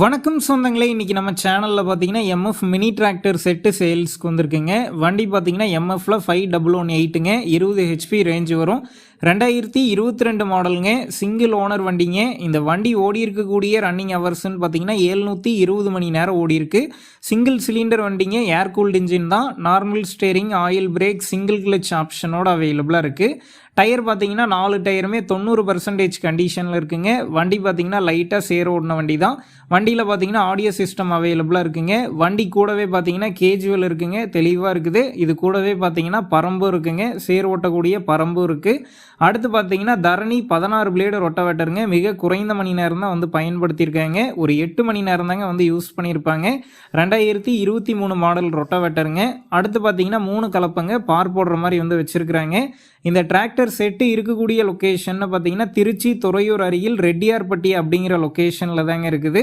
வணக்கம் சொந்தங்களே இன்றைக்கி நம்ம சேனலில் பார்த்தீங்கன்னா எம்எஃப் மினி டிராக்டர் செட்டு சேல்ஸ்க்கு வந்திருக்குங்க. வண்டி பார்த்தீங்கன்னா எம்எஃப்ல ஃபைவ் டபுள் ஒன் எயிட்டுங்க இருபது ஹெச்பி ரேஞ்ச் வரும். ரெண்டாயிரத்தி இருபத்தி ரெண்டு மாடலுங்க சிங்கிள் ஓனர் வண்டிங்க. இந்த வண்டி ஓடி இருக்கக்கூடிய ரன்னிங் ஹவர்ஸ்ன்னு பார்த்தீங்கன்னா ஏழ்நூற்றி இருபது மணி நேரம் ஓடி இருக்கு. சிங்கிள் சிலிண்டர் வண்டிங்க. ஏர் கூல்டு இன்ஜின் தான். Normal steering oil brake single clutch ஆப்ஷனோட அவைலபிளாக இருக்குது டயர் பார்த்தீங்கன்னா நாலு டயருமே தொண்ணூறு பர்சன்டேஜ் கண்டிஷனில் இருக்குங்க. வண்டி பார்த்தீங்கன்னா லைட்டாக சேர் ஓடின வண்டி தான். வண்டி வண்டியில் பார்த்தீங்கன்னா ஆடியோ சிஸ்டம் அவைலபிளாக இருக்குங்க. வண்டி கூடவே பார்த்தீங்கன்னா கேஜுவல் இருக்குங்க. தெளிவாக இருக்குது. இது கூடவே பார்த்தீங்கன்னா பரம்பும் இருக்குங்க. சேர் ஓட்டக்கூடிய பரம்பும் இருக்குது அடுத்து பார்த்தீங்கன்னா தரணி பதினாறு பிளேடு ரொட்டவேட்டருங்க மிக குறைந்த மணி நேரம் தான் வந்து பயன்படுத்தியிருக்காங்க. ஒரு எட்டு மணி நேரம் தாங்க வந்து யூஸ் பண்ணியிருப்பாங்க. ரெண்டாயிரத்தி இருபத்தி மூணு மாடல் ரொட்டவேட்டருங்க அடுத்து பார்த்தீங்கன்னா மூணு கலப்பங்க பார் போடுற மாதிரி வந்து வச்சுருக்குறாங்க. இந்த டிராக்டர் செட்டு இருக்கக்கூடிய லொக்கேஷன் பார்த்தீங்கன்னா திருச்சி துறையூர் அருகில் ரெட்டியார்பட்டி அப்படிங்கிற லொக்கேஷனில் தாங்க இருக்குது.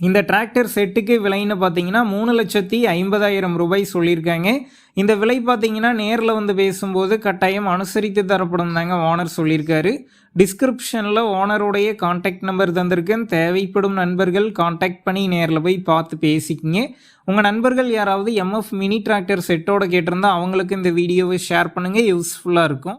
இந்த டிராக்டர் செட்டுக்கு விலைன்னு பார்த்தீங்கன்னா மூணு லட்சத்தி ஐம்பதாயிரம் ரூபாய் சொல்லியிருக்காங்க. இந்த விலை பார்த்தீங்கன்னா நேரில் வந்து பேசும்போது கட்டாயம் அனுசரித்து தரப்படும் தாங்க ஓனர் சொல்லியிருக்காரு. டிஸ்கிரிப்ஷனில் ஓனருடைய காண்டாக்ட் நம்பர் தந்திருக்கேன். தேவைப்படும் நண்பர்கள் காண்டாக்ட் பண்ணி நேரில் போய் பார்த்து பேசிக்கிங்க. உங்கள் நண்பர்கள் யாராவது எம்எஃப் மினி டிராக்டர் செட்டோட கேட்டிருந்தா அவங்களுக்கு இந்த வீடியோவை ஷேர் பண்ணுங்கள் யூஸ்ஃபுல்லாக இருக்கும்.